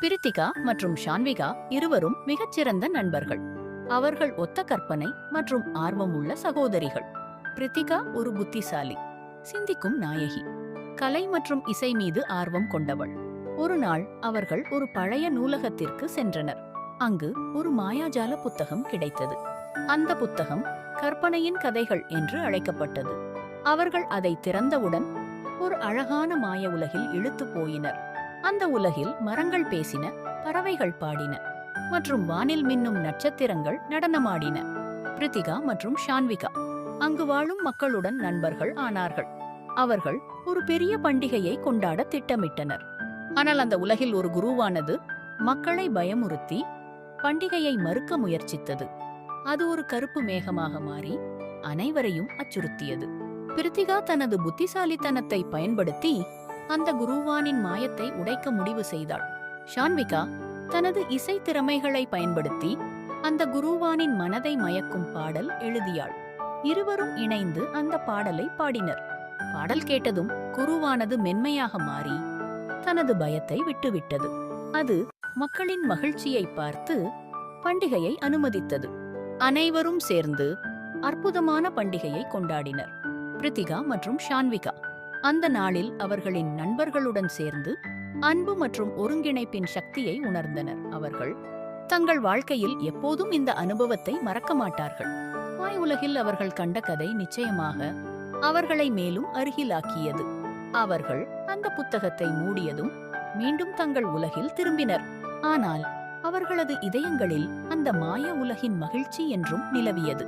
பிரித்திகா மற்றும் ஷான்விகா இருவரும் மிகச்சிறந்த நண்பர்கள். அவர்கள் ஒத்த கற்பனை மற்றும் ஆர்வம் உள்ள சகோதரிகள். பிரித்திகா ஒரு புத்திசாலி சிந்திக்கும் நாயகி கலை மற்றும் இசை மீது ஆர்வம் கொண்டவள். ஒரு நாள் அவர்கள் ஒரு பழைய நூலகத்திற்கு சென்றனர். அங்கு ஒரு மாயாஜால புத்தகம் கிடைத்தது. அந்த புத்தகம் கற்பனையின் கதைகள் என்று அழைக்கப்பட்டது. அவர்கள் அதை திறந்தவுடன் ஒரு அழகான மாய உலகில் இழுத்துப் போயினர். அந்த உலகில் மரங்கள் பேசின பறவைகள் பாடின மற்றும் வானில் மின்னும் நட்சத்திரங்கள் நடனமாடின. பிரித்திகா மற்றும் ஷான்விகா அங்கு வாழும் மக்களுடன் நண்பர்கள் ஆனார்கள். அவர்கள் ஒரு பெரிய பண்டிகையை கொண்டாட திட்டமிட்டனர். ஆனால் அந்த உலகில் ஒரு குருவானது மக்களை பயமுறுத்தி பண்டிகையை மறுக்க முயற்சித்தது. அது ஒரு கருப்பு மேகமாக மாறி அனைவரையும் அச்சுறுத்தியது. பிரித்திகா தனது புத்திசாலித்தனத்தை பயன்படுத்தி அந்த குருவானின் மாயத்தை உடைக்க முடிவு செய்தாள். ஷான்விகா தனது இசை திறமைகளை பயன்படுத்தி அந்த குருவானின் மனதை மயக்கும் பாடல் எழுதியாள். இருவரும் இணைந்து அந்த பாடலை பாடினர். பாடல் கேட்டதும் குருவானது மென்மையாக மாறி தனது பயத்தை விட்டுவிட்டது. அது மக்களின் மகிழ்ச்சியை பார்த்து பண்டிகையை அனுமதித்தது. அனைவரும் சேர்ந்து அற்புதமான பண்டிகையை கொண்டாடினர். பிரித்திகா மற்றும் ஷான்விகா அந்த நாளில் அவர்களின் நண்பர்களுடன் சேர்ந்து அன்பு மற்றும் ஒருங்கிணைப்பின் சக்தியை உணர்ந்தனர். அவர்கள் தங்கள் வாழ்க்கையில் எப்போதும் இந்த அனுபவத்தை மறக்க மாட்டார்கள். வாய் உலகில் அவர்கள் கண்ட கதை நிச்சயமாக அவர்களை மேலும் அருகிலாக்கியது. அவர்கள் அந்த புத்தகத்தை மூடியதும் மீண்டும் தங்கள் உலகில் திரும்பினர். ஆனால் அவர்களது இதயங்களில் அந்த மாய உலகின் மகிழ்ச்சி என்றும் நிலவியது.